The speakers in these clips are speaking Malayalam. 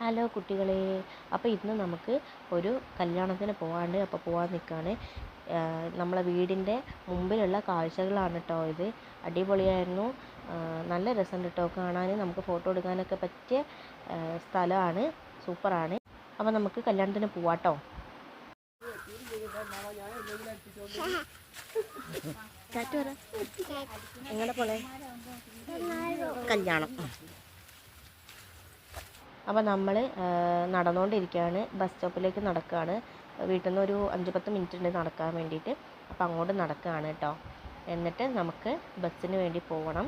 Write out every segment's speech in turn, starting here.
ഹലോ കുട്ടികളെ. അപ്പോൾ ഇന്ന് നമുക്ക് ഒരു കല്യാണത്തിന് പോകാണ്ട് അപ്പോൾ പോകാൻ നിൽക്കുകയാണ് നമ്മളെ വീടിന്റെ മുമ്പിലുള്ള കാഴ്ചകളാണ് കേട്ടോ ഇത്. അടിപൊളിയായിരുന്നു. നല്ല രസമുണ്ട് കേട്ടോ കാണാൻ നമുക്ക് ഫോട്ടോ എടുക്കാനൊക്കെ പറ്റിയ സ്ഥലമാണ് സൂപ്പറാണ്. അപ്പോൾ നമുക്ക് കല്യാണത്തിന് പോവാട്ടോ എങ്ങനെ പോലെ കല്യാണം. അപ്പോൾ നമ്മൾ നടന്നുകൊണ്ടിരിക്കുകയാണ് ബസ് സ്റ്റോപ്പിലേക്ക് നടക്കുകയാണ് വീട്ടിൽ നിന്ന് ഒരു അഞ്ച് പത്ത് മിനിറ്റ് ഉണ്ട് നടക്കാൻ വേണ്ടിയിട്ട് അപ്പോൾ അങ്ങോട്ട് നടക്കുകയാണ് കേട്ടോ എന്നിട്ട് നമുക്ക് ബസ്സിന് വേണ്ടി പോകണം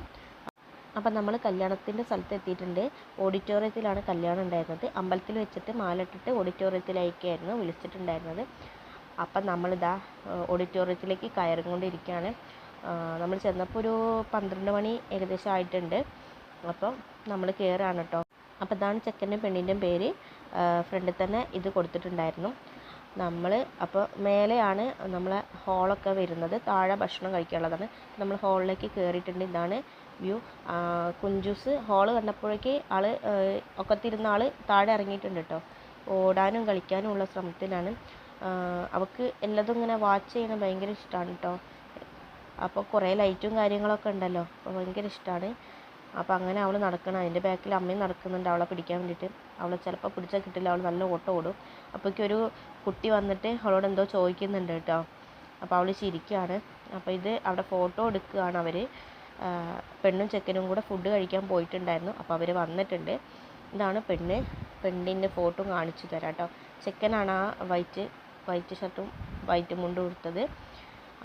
അപ്പം നമ്മൾ കല്യാണത്തിന്റെ സ്ഥലത്ത് എത്തിയിട്ടുണ്ട്. ഓഡിറ്റോറിയത്തിലാണ് കല്യാണം ഉണ്ടായിരുന്നത്. അമ്പലത്തിൽ വെച്ചിട്ട് മാലിട്ടിട്ട് ഓഡിറ്റോറിയത്തിലേക്കായിരുന്നു വിളിച്ചിട്ടുണ്ടായിരുന്നത്. അപ്പം നമ്മളിതാ ഓഡിറ്റോറിയത്തിലേക്ക് കയറിക്കൊണ്ടിരിക്കുകയാണ് നമ്മൾ ചെന്നപ്പോൾ ഒരു പന്ത്രണ്ട് മണി ഏകദേശം ആയിട്ടുണ്ട്. അപ്പം നമ്മൾ കയറുകയാണ് കേട്ടോ അപ്പോൾ അതാണ് ചെക്കന്റെയും പെണ്ണിന്റെയും പേര്. ഫ്രണ്ടിൽ തന്നെ ഇത് കൊടുത്തിട്ടുണ്ടായിരുന്നു. നമ്മൾ അപ്പോൾ മേലെയാണ് നമ്മളെ ഹോളൊക്കെ വരുന്നത്. താഴെ ഭക്ഷണം കഴിക്കാനുള്ളതാണ്. നമ്മൾ ഹോളിലേക്ക് കയറിയിട്ടുണ്ട് ഇതാണ് വ്യൂ. കുഞ്ചൂസ് ഹോൾ കണ്ടപ്പോഴേക്ക് ഏഹ്, ഒക്കത്തിരുന്ന ആൾ താഴെ ഇറങ്ങിയിട്ടുണ്ട് കേട്ടോ. ഓടാനും കളിക്കാനും ഉള്ള ശ്രമത്തിലാണ്. അവൾക്ക് എല്ലാതും ഇങ്ങനെ വാച്ച് ചെയ്യണത് ഭയങ്കര ഇഷ്ടമാണ് കേട്ടോ. അപ്പോൾ കുറേ ലൈറ്റും കാര്യങ്ങളൊക്കെ ഉണ്ടല്ലോ. അപ്പോൾ ഭയങ്കര ഇഷ്ടമാണ് അപ്പോൾ അങ്ങനെ അവൾ നടക്കണം അതിന്റെ ബാക്കിൽ അമ്മയും നടക്കുന്നുണ്ട് അവളെ പിടിക്കാൻ വേണ്ടിയിട്ട്. അവളെ ചിലപ്പോൾ പിടിച്ചാൽ കിട്ടില്ല അവൾ നല്ല ഓട്ടം ഓടും. അപ്പോഴേക്കും ഒരു കുട്ടി വന്നിട്ട് അവളോട് എന്തോ ചോദിക്കുന്നുണ്ട് കേട്ടോ. അപ്പോൾ അവൾ ചിരിക്കുകയാണ് അപ്പോൾ ഇത് അവിടെ ഫോട്ടോ എടുക്കുകയാണ് അവർ പെണ്ണും ചെക്കനും കൂടെ ഫുഡ് കഴിക്കാൻ പോയിട്ടുണ്ടായിരുന്നു. അപ്പോൾ അവർ വന്നിട്ടുണ്ട്. ഇതാണ് പെണ്ണ്. പെണ്ണിന്റെ ഫോട്ടോ കാണിച്ചു തരാം കേട്ടോ. ചെക്കനാണ് ആ വൈറ്റ് വൈറ്റ് ഷർട്ടും വൈറ്റ് മുണ്ടും ഉടുത്തത്.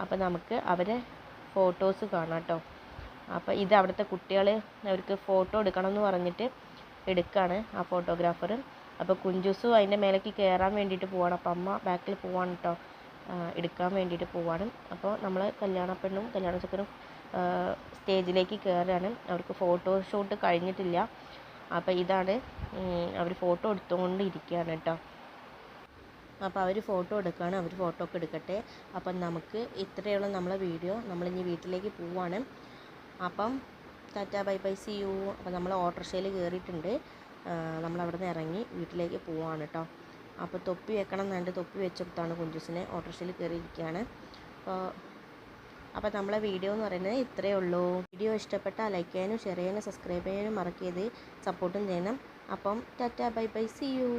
അപ്പോൾ നമുക്ക് അവരെ ഫോട്ടോസ് കാണാം കേട്ടോ. അപ്പോൾ ഇത് അവിടുത്തെ കുട്ടികൾ അവർക്ക് ഫോട്ടോ എടുക്കണം എന്ന് പറഞ്ഞിട്ട് എടുക്കുകയാണ് ആ ഫോട്ടോഗ്രാഫർ അപ്പോൾ കുഞ്ചുസു അതിന്റെ മേലേക്ക് കയറാൻ വേണ്ടിയിട്ട് പോവാണ്. അപ്പോൾ അമ്മ ബാക്കിൽ പോവാണ് കേട്ടോ എടുക്കാൻ വേണ്ടിയിട്ട് പോവാണ്. അപ്പോൾ നമ്മൾ കല്യാണ പെണ്ണും കല്യാണ ചെക്കനും സ്റ്റേജിലേക്ക് കയറുകയാണ് അവർക്ക് ഫോട്ടോ ഷൂട്ട് കഴിഞ്ഞിട്ടില്ല. അപ്പോൾ ഇതാണ് അവർ ഫോട്ടോ എടുത്തുകൊണ്ട് ഇരിക്കുകയാണ് കേട്ടോ അപ്പോൾ അവർ ഫോട്ടോ എടുക്കുകയാണ് അവർ ഫോട്ടോ ഒക്കെ എടുക്കട്ടെ. അപ്പം നമുക്ക് ഇത്രയുള്ള നമ്മളെ വീഡിയോ നമ്മളിനി വീട്ടിലേക്ക് പോവാണ്. അപ്പം tata bye bye see you. അപ്പം നമ്മൾ ഓട്ടോറിക്ഷയിൽ കയറിയിട്ടുണ്ട് നമ്മളവിടെ നിന്ന് ഇറങ്ങി വീട്ടിലേക്ക് പോവാണ് കേട്ടോ അപ്പോൾ തൊപ്പി വെക്കണം എന്നുണ്ട് തൊപ്പി വെച്ചെടുത്താണ് കുഞ്ചുസിനെ ഓട്ടോറിക്ഷയിൽ കയറിയിരിക്കുകയാണ് അപ്പോൾ അപ്പോൾ നമ്മളെ വീഡിയോ എന്ന് പറയുന്നത് ഇത്രയേ ഉള്ളൂ. വീഡിയോ ഇഷ്ടപ്പെട്ടാൽ ലൈക്ക് ചെയ്യാനും ഷെയർ ചെയ്യാനും സബ്സ്ക്രൈബ് ചെയ്യാനും മറക്കരുത്. സപ്പോർട്ടും ചെയ്യണം. അപ്പം tata bye bye see you.